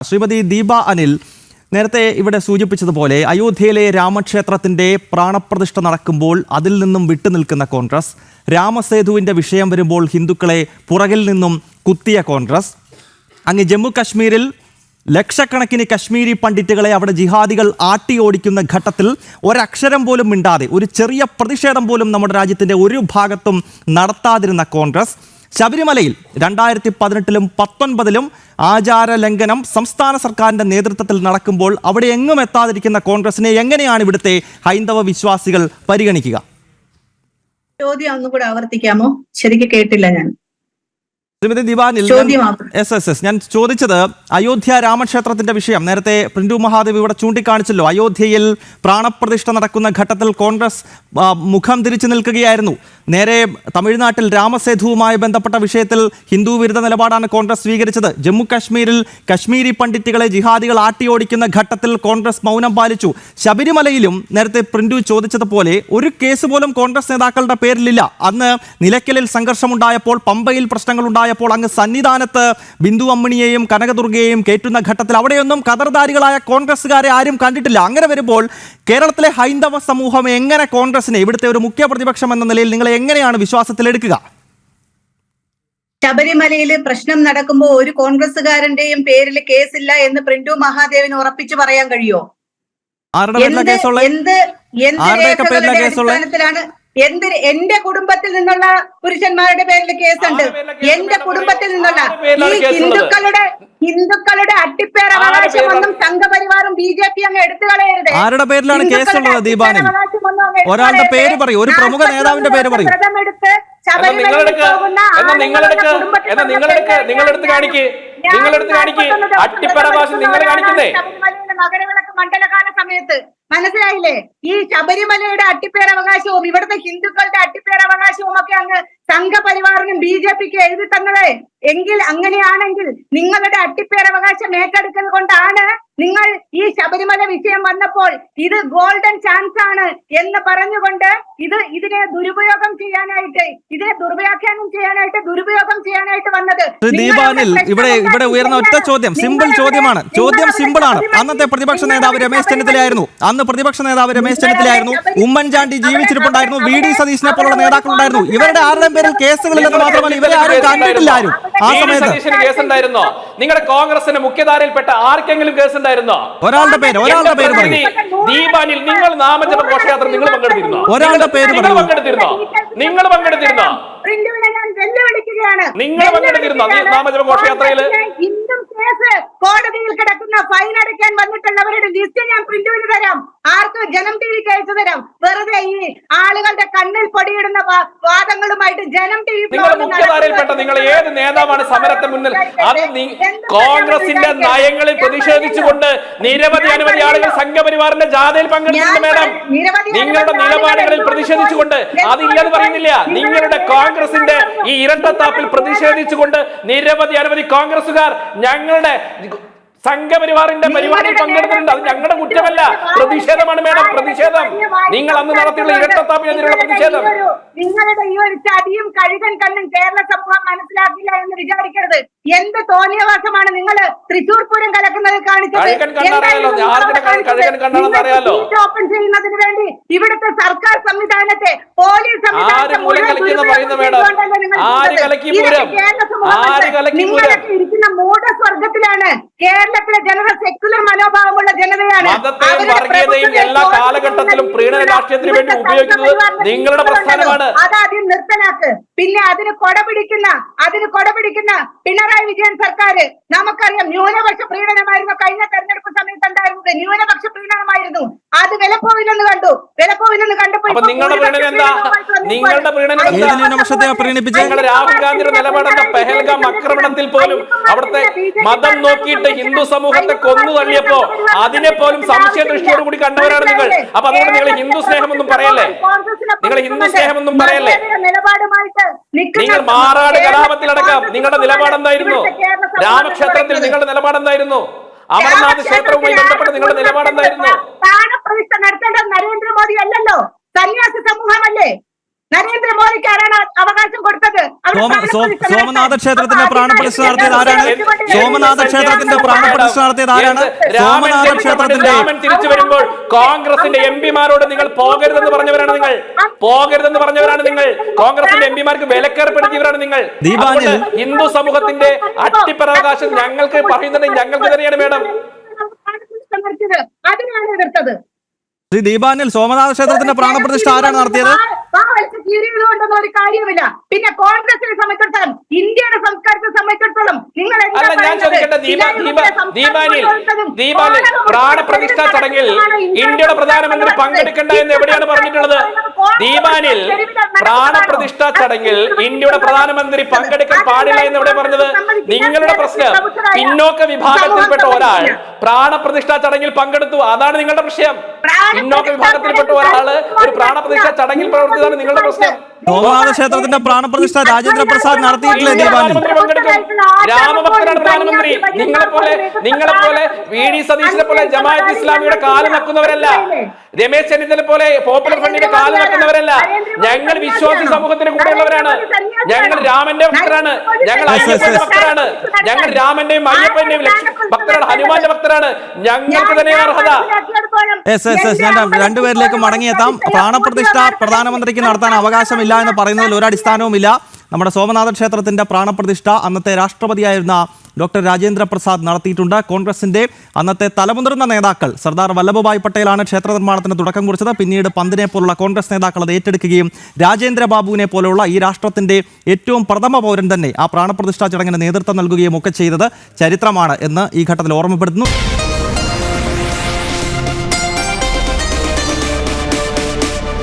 ശ്രീമതി ദീപ അനിൽ നേരത്തെ ഇവിടെ സൂചിപ്പിച്ചതുപോലെ അയോധ്യയിലെ രാമക്ഷേത്രത്തിന്റെ പ്രാണപ്രതിഷ്ഠ നടക്കുമ്പോൾ അതിൽ നിന്നും വിട്ടുനിൽക്കുന്ന കോൺഗ്രസ് രാമസേതുവിന്റെ വിഷയം വരുമ്പോൾ ഹിന്ദുക്കളെ പുറകിൽ നിന്നും കുത്തിയ കോൺഗ്രസ്. അങ്ങ് ജമ്മു കശ്മീരിൽ ലക്ഷക്കണക്കിന് കശ്മീരി പണ്ഡിറ്റുകളെ അവിടെ ജിഹാദികൾ ആട്ടി ഓടിക്കുന്ന ഘട്ടത്തിൽ ഒരക്ഷരം പോലും മിണ്ടാതെ ഒരു ചെറിയ പ്രതിഷേധം പോലും നമ്മുടെ രാജ്യത്തിന്റെ ഒരു ഭാഗത്തും നടത്താതിരുന്ന കോൺഗ്രസ്. ശബരിമലയിൽ രണ്ടായിരത്തി പതിനെട്ടിലും പത്തൊൻപതിലും ആചാര ലംഘനം സംസ്ഥാന സർക്കാരിന്റെ നേതൃത്വത്തിൽ നടക്കുമ്പോൾ അവിടെ എങ്ങും എത്താതിരിക്കുന്ന കോൺഗ്രസിനെ എങ്ങനെയാണ് ഇവിടുത്തെ ഹൈന്ദവ വിശ്വാസികൾ പരിഗണിക്കുക? ചോദ്യം ഒന്നും കൂടെ ആവർത്തിക്കാമോ? ശരിക്കും കേട്ടില്ല ഞാൻ. ശ്രീമതി ദിവാനിൽ എസ് എസ് എസ് ഞാൻ ചോദിച്ചത് അയോധ്യ രാമക്ഷേത്രത്തിന്റെ വിഷയം. നേരത്തെ പ്രിന്റു മഹാദേവ് ഇവിടെ ചൂണ്ടിക്കാണിച്ചല്ലോ. അയോധ്യയിൽ പ്രാണപ്രതിഷ്ഠ നടക്കുന്ന ഘട്ടത്തിൽ കോൺഗ്രസ് മുഖം തിരിച്ചു നിൽക്കുകയായിരുന്നു. നേരെ തമിഴ്നാട്ടിൽ രാമസേതുവുമായി ബന്ധപ്പെട്ട വിഷയത്തിൽ ഹിന്ദു വിരുദ്ധ നിലപാടാണ് കോൺഗ്രസ് സ്വീകരിച്ചത്. ജമ്മു കാശ്മീരിൽ കശ്മീരി പണ്ഡിറ്റുകളെ ജിഹാദികൾ ആട്ടിയോടിക്കുന്ന ഘട്ടത്തിൽ കോൺഗ്രസ് മൗനം പാലിച്ചു. ശബരിമലയിലും നേരത്തെ പ്രിന്റു ചോദിച്ചതുപോലെ ഒരു കേസ് പോലും കോൺഗ്രസ് നേതാക്കളുടെ പേരിലില്ല. അന്ന് നിലയ്ക്കലിൽ സംഘർഷമുണ്ടായപ്പോൾ പമ്പയിൽ പ്രശ്നങ്ങളുണ്ടായപ്പോൾ അങ്ങ് സന്നിധാനത്ത് ബിന്ദു അമ്മിണിയെയും കനകദുർഗയെയും കയറ്റുന്ന ഘട്ടത്തിൽ അവിടെയൊന്നും കതർധാരികളായ കോൺഗ്രസ്സുകാരെ ആരും കണ്ടിട്ടില്ല. അങ്ങനെ വരുമ്പോൾ കേരളത്തിലെ ഹൈന്ദവ സമൂഹം എങ്ങനെ കോൺഗ്രസിനെ ഇവിടുത്തെ ഒരു മുഖ്യ പ്രതിപക്ഷം എന്ന നിലയിൽ നിങ്ങളെ എങ്ങനെയാണ് വിശ്വാസത്തിലെടുക്കുക ശബരിമലയിൽ പ്രശ്നം നടക്കുമ്പോൾ ഒരു കോൺഗ്രസ്സുകാരന്റെയും പേരിൽ കേസില്ല എന്ന് പ്രിന്റു മഹാദേവിന് ഉറപ്പിച്ചു പറയാൻ കഴിയോ ആരുടെ പേരിലാ എന്ത് എന്ത് രേഖകളുടെ? അടിസ്ഥാനത്തിലാണ് എന്ത് എന്റെ കുടുംബത്തിൽ നിന്നുള്ള പുരുഷന്മാരുടെ പേരിൽ കേസുണ്ട്. എന്റെ കുടുംബത്തിൽ നിന്നുള്ള ഈ ഹിന്ദുക്കളുടെ ഹിന്ദുക്കളുടെ അട്ടിപ്പേർ അവകാശം? ഒന്നും സംഘപരിവാറും ബി ജെ പി അങ്ങ് എടുത്തു കളയരുത്. ആരുടെ പേരിലാണ് കേസുള്ളത് ദീപാനിൽ ഒരാളുടെ പേര് പറയൂ. ഒരു പ്രമുഖ നേതാവിന്റെ പേര് പറയൂ. നിങ്ങളെടുക്ക് നിങ്ങളെടുത്ത് കാണിക്കേ. നിങ്ങളെടുത്ത് കാണിക്ക്. അട്ടിപ്പറവാശം നിങ്ങൾ കാണിക്കുന്നേ? മകരവിളക്ക് മണ്ഡലകാല സമയത്ത് മനസ്സിലായില്ലേ? ഈ ശബരിമലയുടെ അട്ടിപ്പേരവകാശവും ഇവിടുത്തെ ഹിന്ദുക്കളുടെ അട്ടിപ്പേരവകാശവും ഒക്കെ അങ്ങ് സംഘപരിവാറിനും ബി ജെ പിക്ക് എഴുതി തന്നത് എങ്കിൽ അങ്ങനെയാണെങ്കിൽ നിങ്ങളുടെ അട്ടിപ്പേരവകാശം ഏറ്റെടുക്കുന്നത് കൊണ്ടാണ് നിങ്ങൾ ഈ ശബരിമല വിഷയം വന്നപ്പോൾ ഇത് ഗോൾഡൻ ചാൻസ് ആണ് എന്ന് പറഞ്ഞുകൊണ്ട് ഇത് ഇതിനെ ദുരുപയോഗം ചെയ്യാനായിട്ട് ഇതിനെ ദുർവ്യാഖ്യാനം ചെയ്യാനായിട്ട് ദുരുപയോഗം ചെയ്യാനായിട്ട് വന്നത് ദീപാനിൽ ഇവിടെ ഇവിടെ ഉയർന്ന ഒറ്റ ചോദ്യം സിമ്പിൾ ചോദ്യമാണ്. ചോദ്യം സിമ്പിൾ ആണ്. അന്നത്തെ പ്രതിപക്ഷ നേതാവ് രമേശ് ചെന്നിത്തലയായിരുന്നു. അന്ന് പ്രതിപക്ഷ നേതാവ് രമേശ് ചെന്നിത്തലയായിരുന്നു. ഉമ്മൻചാണ്ടി ജീവിച്ചിരിപ്പുണ്ടായിരുന്നു വി ഡി സതീശിനെ പോലുള്ള നേതാക്കളുണ്ടായിരുന്നു. ഇവരുടെ ആരുടെയും പേരിൽ കേസുകളില്ലെന്ന് മാത്രമല്ല ഇവരെ ആരും കണ്ടിട്ടില്ല ആരും. ആ സമയത്ത് സതീശന് കേസ് ഉണ്ടായിരുന്നോ? നിങ്ങളുടെ കോൺഗ്രസിന്റെ മുഖ്യധാരയിൽപ്പെട്ട ആർക്കെങ്കിലും കേസ് ഉണ്ടായിരുന്നോ? ഒരാളുടെ പേര് ഒരാളുടെ പേര് ദീപാനിൽ നിങ്ങൾ നാമജപ ഘോഷയാത്ര നിങ്ങൾ പങ്കെടുത്തിരുന്നോ? ഒരാളുടെ പേര് നിങ്ങൾ പങ്കെടുത്തിരുന്നോ? നിങ്ങൾ പങ്കെടുത്തിരുന്നോ? നിങ്ങൾ പങ്കെടുത്തിരുന്നോ? നാമജപ ഘോഷയാത്രയിൽ? കേസ് കോടതിയിൽ കിടക്കുന്ന ഫൈൻ അടയ്ക്കാൻ വന്നിട്ടുള്ളവരുടെ ലിസ്റ്റ് ഞാൻ പ്രിന്റുവിന് തരാം. ആർക്ക് ജനം ടി വിക്ക് അയച്ചു തരാം. വെറുതെ ഈ ആളുകളുടെ കണ്ണിൽ പൊടിയിടുന്ന വാദങ്ങളുമായിട്ട് ജനം ടി വി നിങ്ങൾ ഏത് നേതാവാണ് സമരത്തെ മുന്നിൽ? അത് കോൺഗ്രസിന്റെ നയങ്ങളിൽ പ്രതിഷേധിച്ചുകൊണ്ട് നിരവധി അനവധി ആളുകൾ സംഘപരിവാറിന്റെ ജാഥയിൽ പങ്കെടുത്തിട്ടുണ്ട് മേഡം. നിങ്ങളുടെ നിലപാടുകളിൽ പ്രതിഷേധിച്ചുകൊണ്ട് അതില്ലെന്ന് പറയുന്നില്ല. നിങ്ങളുടെ കോൺഗ്രസിന്റെ ഈ ഇരട്ടത്താപ്പിൽ പ്രതിഷേധിച്ചുകൊണ്ട് നിരവധി അനവധി കോൺഗ്രസുകാർ ഞങ്ങളുടെ സംഘപരിവാറിന്റെ പരിപാടിയിൽ പങ്കെടുത്തിട്ടുണ്ട്. അത് ഞങ്ങളുടെ കുറ്റമല്ല. പ്രതിഷേധമാണ് മേഡം പ്രതിഷേധം. നിങ്ങൾ അന്ന് നടത്തിയുള്ള ഇരട്ടത്താപ്പിനെതിരെയുള്ള പ്രതിഷേധം. നിങ്ങളുടെ ഈ ഒരു ചതിയും കഴുകൻ കണ്ണും കേരള സമൂഹം മനസ്സിലാക്കില്ല എന്ന് വിചാരിക്കരുത്. എന്ത് തോന്നിയവാസമാണ് നിങ്ങൾ തൃശൂർ പൂരം കലക്കുന്നത് കാണിച്ചത്? ഓപ്പൺ ചെയ്യുന്നതിന് വേണ്ടി ഇവിടുത്തെ സർക്കാർ സംവിധാനത്തെ പോലീസ് സംവിധാനത്തെ മുഴുവൻ കളിക്കുന്ന ദുരുപയോഗം പറയുന്ന കേരളത്തിലെ ജനത സെക്യുലർ മനോഭാവമുള്ള ജനതയാണ്. മതത്തെയും അവരുടെ വർഗീയതയും എല്ലാ കാലഘട്ടത്തിലും പ്രീണന രാഷ്ട്രീയത്തിന് വേണ്ടി ഉപയോഗിക്കുന്നത് നിങ്ങളുടെ. പ്രസ്ഥാനമാണ്. അതാദ്യം നിർത്തലാക്ക്. പിന്നെ അതിന് കൊടപിടിക്കുന്ന അതിന് കൊടപിടിക്കുന്ന പിണറായി വിജയൻ സർക്കാർ നമുക്കറിയാം ന്യൂനപക്ഷ പ്രീണനമായിരുന്നു. കഴിഞ്ഞ തെരഞ്ഞെടുപ്പ് സമയത്ത് ഉണ്ടായിരുന്നത് ന്യൂനപക്ഷ പ്രീണനമായിരുന്നു. അത് വിലപ്പോവില്ലെന്ന് കണ്ടു. അപ്പൊ നിങ്ങളുടെ എന്താ? നിങ്ങളുടെ എന്താ? രാഹുൽ ഗാന്ധിയുടെ പെഹൽഗാം ആക്രമണത്തിൽ പോലും അവിടുത്തെ മതം നോക്കിയിട്ട് ഹിന്ദു സമൂഹത്തെ കൊന്നു തള്ളിയപ്പോ അതിനെ പോലും സംശയ ദൃഷ്ടിയോട് കൂടി കണ്ടവരാണ് നിങ്ങൾ. അപ്പൊ അതുകൊണ്ട് നിങ്ങൾ ഹിന്ദു സ്നേഹമൊന്നും പറയല്ലേ? നിങ്ങൾ ഹിന്ദു സ്നേഹമൊന്നും പറയല്ലേ? നിങ്ങൾ മാറാട് കലാപത്തിൽ കലാപത്തിലടക്കം. നിങ്ങളുടെ നിലപാട് എന്തായിരുന്നു? ഇവിടുത്തെ കേരള സമൂഹം രാമക്ഷേത്രത്തിൽ നിങ്ങളുടെ നിലപാടെന്തായിരുന്നു അമർനാഥ് ക്ഷേത്രവുമായി ബന്ധപ്പെട്ട് നിങ്ങളുടെ നിലപാട് അല്ലല്ലോ. സന്യാസ സമൂഹമല്ലേ? നരേന്ദ്രമോദിക്ക് ആരാണ് അവകാശം കൊടുത്തത്. സോമനാഥ ക്ഷേത്രത്തിന്റെ പ്രാണപ്രതിഷ്ഠ നടത്തിയത് ആരാണ്? സോമനാഥ ക്ഷേത്രത്തിന്റെ പ്രാണപ്രതിഷ്ഠ നടത്തിയത് ആരാണ്? സോമനാഥ ക്ഷേത്രത്തിന്റെ തിരിച്ചു വരുമ്പോൾ കോൺഗ്രസിന്റെ എം പിമാരോട് നിങ്ങൾ പോകരുതെന്ന് പറഞ്ഞവരാണ് നിങ്ങൾ. പോകരുതെന്ന് പറഞ്ഞവരാണ് നിങ്ങൾ. കോൺഗ്രസിന്റെ എം പിമാർക്ക് വിലക്കേർപ്പെടുത്തിയവരാണ് നിങ്ങൾ. ഹിന്ദു സമൂഹത്തിന്റെ അട്ടിപ്പരാവകാശം ഞങ്ങൾക്ക് പറയുന്നുണ്ടെങ്കിൽ ഞങ്ങൾക്ക് തന്നെയാണ് മേഡം. അതിനാണ് എതിർത്തത്. ശ്രീ ദീപാനിൽ സോമനാഥ ക്ഷേത്രത്തിന്റെ പ്രാണപ്രതിഷ്ഠ ആരാണ് നടത്തിയത്? കൊണ്ടൊന്നും ഒരു കാര്യമില്ല പിന്നെ കോൺഗ്രസിനെ സംബന്ധിച്ചിടത്തോളം ഇന്ത്യയുടെ സംസ്കാരത്തെ സംബന്ധിച്ചിടത്തോളം നിങ്ങൾ പ്രാണപ്രതിഷ്ഠ ചടങ്ങിൽ ഇന്ത്യയുടെ പ്രധാനമന്ത്രി പങ്കെടുക്കണ്ട എന്ന് എവിടെയാണ് പറഞ്ഞിട്ടുള്ളത്? ദീപാനിൽ പ്രാണപ്രതിഷ്ഠ ചടങ്ങിൽ ഇന്ത്യയുടെ പ്രധാനമന്ത്രി പങ്കെടുക്കാൻ പാടില്ല എന്ന് എവിടെ പറഞ്ഞത്? നിങ്ങളുടെ പ്രശ്നം പിന്നോക്ക വിഭാഗത്തിൽപ്പെട്ട ഒരാൾ പ്രാണപ്രതിഷ്ഠ ചടങ്ങിൽ പങ്കെടുത്തു. അതാണ് നിങ്ങളുടെ പ്രശ്നം. പിന്നോക്ക വിഭാഗത്തിൽപ്പെട്ട ഒരാൾ ഒരു പ്രാണപ്രതിഷ്ഠ ചടങ്ങിൽ പ്രവർത്തിച്ചതാണ് നിങ്ങളുടെ പ്രശ്നം. സോമനാഥ ക്ഷേത്രത്തിന്റെ പ്രാണപ്രതിഷ്ഠ രാജേന്ദ്ര പ്രസാദ് നടത്തിയിട്ടില്ലേ ദീപാലി രാമഭക്തനാണ് പ്രധാനമന്ത്രി. നിങ്ങളെ പോലെ നിങ്ങളെ പോലെ വി ഡി സതീശിനെ പോലെ ജമാഅത്ത് ഇസ്ലാമിയുടെ കാൽ നക്കുന്നവരല്ല രമേശ് ചെന്നിത്തല പോലെ പോപ്പുലർ ഫ്രണ്ടിന്റെ കാൽ നക്കുന്നവരല്ല ഞങ്ങൾ വിശ്വാസി സമൂഹത്തിന് കൂടെയുള്ളവരാണ്. ഞങ്ങൾ രാമന്റെ ഭക്തരാണ്. ഞങ്ങൾ അയ്യപ്പന്റെ ഭക്തരാണ്. ഞങ്ങൾ രാമന്റെയും അയ്യപ്പന്റെയും ഭക്തരാണ്. ഹനുമാന്റെ ഭക്തരാണ്? ഞങ്ങൾക്ക് തന്നെ അർഹത. ഞാൻ രണ്ടുപേരിലേക്ക് മടങ്ങിയെത്താം. പ്രാണപ്രതിഷ്ഠ പ്രധാനമന്ത്രിക്ക് നടത്താൻ അവകാശമില്ല. എന്ന് പറയുന്നതിൽ ഒരു അടിസ്ഥാനവുമില്ല നമ്മുടെ സോമനാഥ ക്ഷേത്രത്തിന്റെ പ്രാണപ്രതിഷ്ഠ അന്നത്തെ രാഷ്ട്രപതിയായിരുന്ന ഡോക്ടർ രാജേന്ദ്ര പ്രസാദ് നടത്തിയിട്ടുണ്ട്. കോൺഗ്രസിന്റെ അന്നത്തെ തലമുതിർന്ന നേതാക്കൾ സർദാർ വല്ലഭഭായ് പട്ടേലാണ് ക്ഷേത്ര നിർമ്മാണത്തിന് തുടക്കം കുറിച്ചത്. പിന്നീട് പന്തിനെ പോലുള്ള കോൺഗ്രസ് നേതാക്കൾ അത് ഏറ്റെടുക്കുകയും രാജേന്ദ്ര ബാബുവിനെ പോലെയുള്ള ഈ രാഷ്ട്രത്തിന്റെ ഏറ്റവും പ്രഥമ പൗരൻ തന്നെ ആ പ്രാണപ്രതിഷ്ഠാ ചടങ്ങിന് നേതൃത്വം നൽകുകയും ഒക്കെ ചെയ്തത് ചരിത്രമാണ് എന്ന് ഈ ഘട്ടത്തിൽ ഓർമ്മപ്പെടുത്തുന്നു.